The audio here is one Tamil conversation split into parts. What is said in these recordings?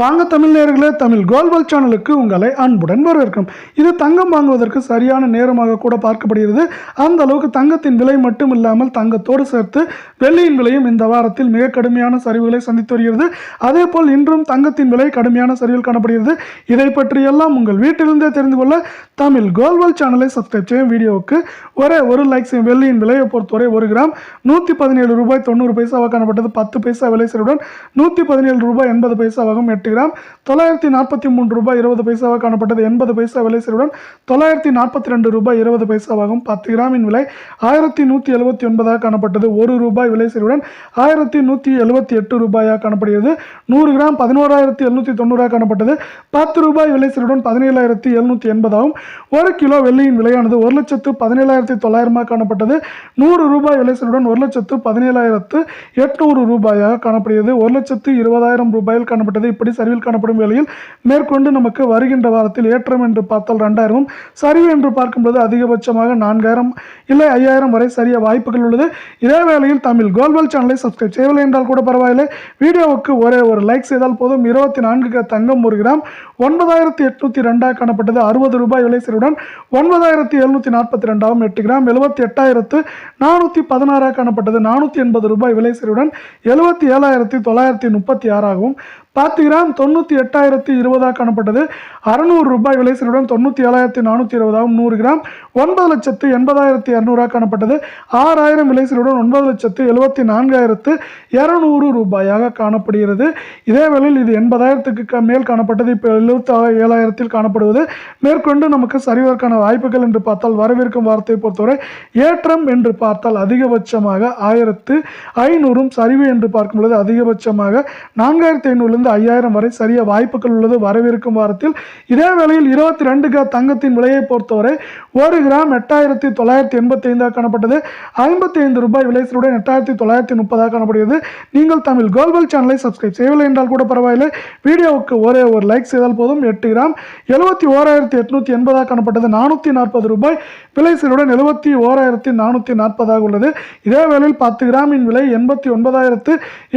வாங்க தமிழ் தமிழ் கோல்வல் சேனலுக்கு உங்களை அன்புடன் வரவேற்கும் இது தங்கம் வாங்குவதற்கு சரியான நேரமாக கூட பார்க்கப்படுகிறது. அந்த அளவுக்கு தங்கத்தின் விலை மட்டும் இல்லாமல் தங்கத்தோடு சேர்த்து வெள்ளியின் விலையும் இந்த வாரத்தில் மிக கடுமையான சரிவுகளை சந்தித்து வருகிறது. அதே போல் இன்றும் தங்கத்தின் விலை கடுமையான சரிவில் காணப்படுகிறது. இதை பற்றியெல்லாம் உங்கள் வீட்டிலிருந்தே தெரிந்து கொள்ள தமிழ் கோல்வல் சேனலை சப்ஸ்கிரைப் செய்யும் வீடியோவுக்கு ஒரே ஒரு லைக் செய்யும் வெள்ளியின் விலையை பொறுத்தவரை ஒரு கிராம் நூற்றி பதினேழு ரூபாய் தொண்ணூறு பைசாவாக காணப்பட்டது. பத்து பைசா விலை சரிவுடன் நூற்றி பதினேழு ரூபாய் எண்பது பைசாவாகவும் எட்டு எட்டு கிராம் தொள்ளாயிரத்தி நாற்பத்தி மூன்று ரூபாய் இருபது பைசாவாக காணப்பட்டது. எண்பது பைசா விலை சரிவுடன் தொள்ளாயிரத்தி நாற்பத்தி ரெண்டு ரூபாய் இருபது பைசாவாகவும் பத்து கிராமின் விலை ஆயிரத்தி நூற்றி எழுபத்தி ஒன்பதாக காணப்பட்டது. ஒரு ரூபாய் விலை சரிவுடன் ஆயிரத்தி நூற்றி எழுபத்தி எட்டு ரூபாயாக காணப்படுகிறது. நூறு கிராம் பதினோராயிரத்தி எழுநூற்றி தொண்ணூறாக காணப்பட்டது. பத்து ரூபாய் விலை சரிவுடன் பதினேழாயிரத்தி எழுநூற்றி எண்பதாகவும் ஒரு கிலோ வெள்ளியின் விலையானது ஒரு லட்சத்து பதினேழாயிரத்தி தொள்ளாயிரமாக காணப்பட்டது. நூறு ரூபாய் விலை சரிவுடன் ஒரு லட்சத்து பதினேழாயிரத்து எட்நூறு ரூபாயாக காணப்படுகிறது. ஒரு லட்சத்து இருபதாயிரம் ரூபாயில் காணப்பட்டது. இப்படி சரிவில் காணப்படும் வேளையில் மேற்கொண்டு நமக்கு வருகின்ற வாரத்தில் ஏற்றம் என்று பார்த்தால் ரெண்டாயிரமும் சரிவு என்று பார்க்கும்போது அதிகபட்சமாக நான்காயிரம் இல்லை ஐயாயிரம் வரை சரிய வாய்ப்புகள் உள்ளது. இதே வேளையில் தமிழ் கோல்வல் சேனலை சப்ஸ்கிரைப் செய்யவில்லை என்றால் கூட பரவாயில்லை. வீடியோவுக்கு ஒரே ஒரு லைக் செய்தால் போதும். இருபத்தி நான்கு தங்கம் ஒரு கிராம். ஒன்பதாயிரத்தி எட்நூத்தி ரெண்டாக காணப்பட்டது அறுபது ரூபாய் விலை சிறுடன். ஒன்பதாயிரத்தி எழுநூத்தி நாற்பத்தி ரெண்டாகவும் எட்டு கிராம். எழுபத்தி எட்டாயிரத்து நானூற்றி பதினாறாக காணப்பட்டது. நானூற்றி எண்பது ரூபாய் விலை சிறுடன். எழுபத்தி ஏழாயிரத்தி தொள்ளாயிரத்தி முப்பத்தி ஆறாகவும் பத்து கிராம் தொண்ணூற்றி எட்டாயிரத்தி இருபதாக காணப்பட்டது. அறநூறு ரூபாய் விலை சரிவுடன் தொண்ணூற்றி ஏழாயிரத்தி நானூற்றி இருபதாகவும் நூறு கிராம் ஒன்பது லட்சத்து எண்பதாயிரத்தி இரநூறாக காணப்பட்டது. ஆறாயிரம் விலை சரிவுடன் ஒன்பது லட்சத்து எழுபத்தி நான்காயிரத்து இரநூறு ரூபாயாக காணப்படுகிறது. இதே வேளையில் இது எண்பதாயிரத்துக்கு க- மேல் காணப்பட்டது. இப்போ எழுபத்தி ஏழாயிரத்தில் காணப்படுவது. மேற்கொண்டு நமக்கு சரிவதற்கான வாய்ப்புகள் என்று பார்த்தால் வரவிருக்கும் வார்த்தையை பொறுத்தவரை ஏற்றம் என்று பார்த்தால் அதிகபட்சமாக ஆயிரத்து ஐநூறும் சரிவு என்று பார்க்கும் பொழுது அதிகபட்சமாக நான்காயிரத்தி ஐநூறுலேருந்து ஐயாயிரம் வரை சரிய வாய்ப்புகள் உள்ளது. வரவிருக்கும் வாரத்தில் இதே வேளையில் இருபத்தி ரெண்டு கிராம் தங்கத்தின் விலையை பொறுத்தவரை ஒரு கிராம் எட்டாயிரத்தி தொள்ளாயிரத்தி எண்பத்தி ஐந்தாக காணப்பட்டது. ஐம்பத்தி ஐந்து ரூபாய் விலை சரிவுடன் எட்டாயிரத்தி தொள்ளாயிரத்தி முப்பதாக காணப்படுகிறது. நீங்கள் தமிழ் கோல்வல் சேனலை சப்ஸ்கிரைப் செய்யவில்லை என்றால் கூட பரவாயில்லை. வீடியோவுக்கு ஒரே ஒரு லைக் செய்தால் போதும். எட்டு கிராம் எழுபத்தி ஓராயிரத்தி எட்நூத்தி எண்பதாக காணப்பட்டது. நானூற்றி நாற்பது ரூபாய் விலை சரிவுடன் எழுபத்தி ஓராயிரத்தி நானூற்றி நாற்பதாக உள்ளது. இதே வேளையில் பத்து கிராமின் விலை எண்பத்தி ஒன்பதாயிரத்து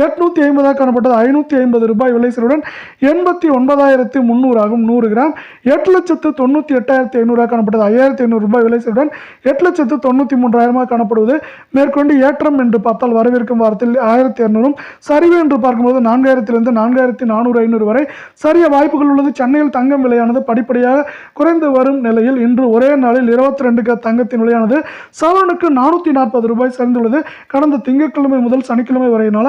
எட்நூத்தி ஐம்பதாக காணப்பட்டது. ஐநூற்றி ஐம்பது ரூபாய் விலை சரிவுடன் எண்பத்தி ஒன்பதாயிரத்து முந்நூறாகும் நூறு கிராம். எட்டு லட்சத்து தொண்ணூற்றி எட்டாயிரத்தி ஐநூறாக காணப்பட்டது. ஐயாயிரத்தி ஐநூறு ரூபாய் விலை சரிவுடன் எட்டு லட்சத்து தொண்ணூற்றி மூன்றாயிரமாக காணப்படுவது. மேற்கொண்டு ஏற்றம் என்று பார்த்தால் வரவிருக்கும் வாரத்தில் ஆயிரத்தி இரநூறும் சரிவு என்று பார்க்கும்போது நான்காயிரத்திலிருந்து நான்காயிரத்தி நானூறு ஐநூறு வரை சரிய வாய்ப்புகள் உள்ளது. சென்னையில் தங்கம் விலையானது படிப்படியாக குறைந்து வரும் நிலையில் இன்று ஒரே நாளில் இருபத்தி ரெண்டு தங்கத்தின் விலையானது சவரனுக்கு நானூற்றி நாற்பது ரூபாய் சரிந்துள்ளது. கடந்த திங்கட்கிழமை முதல் சனிக்கிழமை வரையினால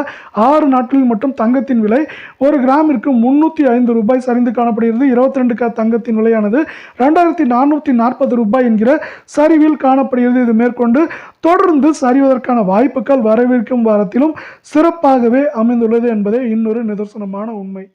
ஆறு நாட்களில் மட்டும் தங்கத்தின் விலை ஒரு ஒரு கிராமிற்கு முன்னூற்றி ஐந்து ரூபாய் சரிந்து காணப்படுகிறது. இருபத்தி ரெண்டு க தங்கத்தின் விலையானது ரெண்டாயிரத்தி நானூற்றி நாற்பது ரூபாய் என்கிற சரிவில் காணப்படுகிறது. இது மேற்கொண்டு தொடர்ந்து சரிவதற்கான வாய்ப்புகள் வரவிருக்கும் வாரத்திலும் சிறப்பாகவே அமைந்துள்ளது என்பதே இன்னொரு நிதர்சனமான உண்மை.